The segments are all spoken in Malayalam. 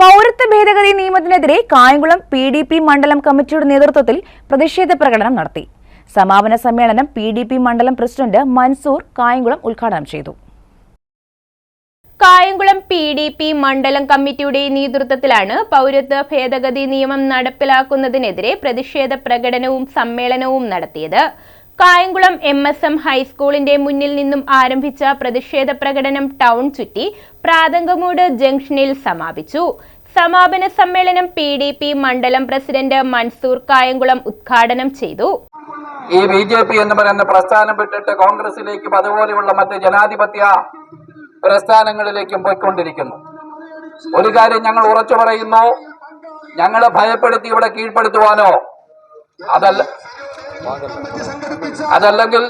പൗരത്വ ഭേദഗതി നിയമത്തിനെതിരെ കായംകുളം പി ഡി പി മണ്ഡലം കമ്മിറ്റിയുടെ നേതൃത്വത്തിൽ പ്രതിഷേധ പ്രകടനം നടത്തി. സമാപന സമ്മേളനം പി ഡി പി മണ്ഡലം പ്രസിഡന്റ് മൻസൂർ കായംകുളം ഉദ്ഘാടനം ചെയ്തു. കായംകുളം പി ഡി പി മണ്ഡലം കമ്മിറ്റിയുടെ നേതൃത്വത്തിലാണ് പൗരത്വ ഭേദഗതി നിയമം നടപ്പിലാക്കുന്നതിനെതിരെ പ്രതിഷേധ പ്രകടനവും സമ്മേളനവും നടത്തിയത്. കായംകുളം എം എസ് എം ഹൈസ്കൂളിന്റെ മുന്നിൽ നിന്നും ആരംഭിച്ച പ്രതിഷേധ പ്രകടനം ടൗൺ ചുറ്റി പ്രാതങ്കമൂട് ജംഗ്ഷനിൽ സമാപിച്ചു. സമാപന സമ്മേളനം പി ഡി പി മണ്ഡലം പ്രസിഡന്റ് മൻസൂർ കായംകുളം ഉദ്ഘാടനം ചെയ്തു. ഈ ബി ജെ പി എന്ന് പറയുന്ന പ്രസ്ഥാനം വിട്ടിട്ട് കോൺഗ്രസിലേക്കും അതുപോലെയുള്ള മറ്റ് ജനാധിപത്യ പ്രസ്ഥാനങ്ങളിലേക്കും പോയിക്കൊണ്ടിരിക്കുന്നു. ഒരു കാര്യം ഞങ്ങൾ ഉറച്ചു പറയുന്നു. ഞങ്ങളെ ഭയപ്പെടുത്തി ഇവിടെ കീഴ്പ്പെടുത്തുവാനോ അതല്ല അതല്ലെങ്കിൽ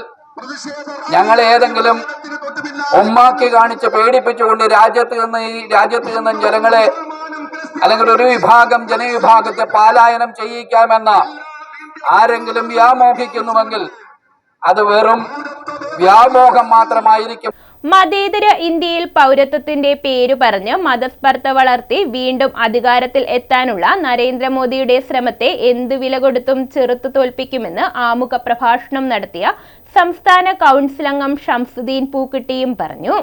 ഞങ്ങൾ ഏതെങ്കിലും ഉമ്മാക്കി കാണിച്ച് പേടിപ്പിച്ചുകൊണ്ട് രാജ്യത്ത് നിന്ന് ഈ രാജ്യത്ത് നിന്ന് ജനങ്ങളെ അല്ലെങ്കിൽ ഒരു വിഭാഗം ജനവിഭാഗത്തെ പാലായനം ചെയ്യിക്കാമെന്ന ആരെങ്കിലും വ്യാമോഹിക്കുന്നുവെങ്കിൽ അത് വെറും വ്യാമോഹം മാത്രമായിരിക്കും. മതേതര ഇന്ത്യയിൽ പൗരത്വത്തിന്റെ പേരു പറഞ്ഞ് മതസ്പർദ്ധ വളർത്തി വീണ്ടും അധികാരത്തിൽ എത്താനുള്ള നരേന്ദ്രമോദിയുടെ ശ്രമത്തെ എന്തു വില കൊടുത്തും ചെറുത്തു തോൽപ്പിക്കുമെന്ന് ആമുഖ പ്രഭാഷണം നടത്തിയ സംസ്ഥാന കൗൺസിൽ അംഗം ഷംസുദ്ദീൻ പൂക്കുട്ടിയും പറഞ്ഞു.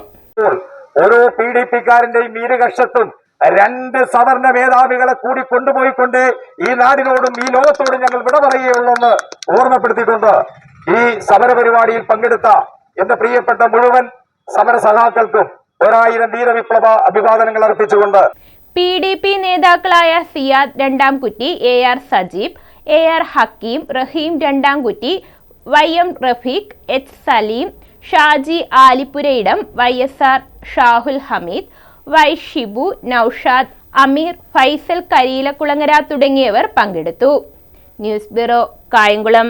ഓരോ പി ഡി പിക്കാരന്റെയും ഇരുകക്ഷത്തും രണ്ട് സവർണ മേധാവികളെ കൂടി കൊണ്ടുപോയിക്കൊണ്ട് ഈ നാടിനോടും ഈ ലോകത്തോടും ഞങ്ങൾ വിട പറയുകയുള്ളെന്ന് ഓർമ്മപ്പെടുത്തിയിട്ടുണ്ട്. ഈ സമരപരിപാടിയിൽ പങ്കെടുത്ത എന്റെ പ്രിയപ്പെട്ട മുഴുവൻ സമര സഖാക്കൾക്കും ഒരായിരം വീരവിപ്ലവ അഭിവാദനങ്ങൾ അർപ്പിച്ചുകൊണ്ട് പി ഡി പി നേതാക്കളായ Siyad Randamkutti A R Sajeeb A R Hakeem Rahim Randamkutti Y M Rafeeq H Saleem Shaji Alippurayidam Y S R Shahul Hameed Y Shibu Noushad Ameer Faisal Kariyilakulangara തുടങ്ങിയവർ പങ്കെടുത്തു. News bureau Kayamkulam.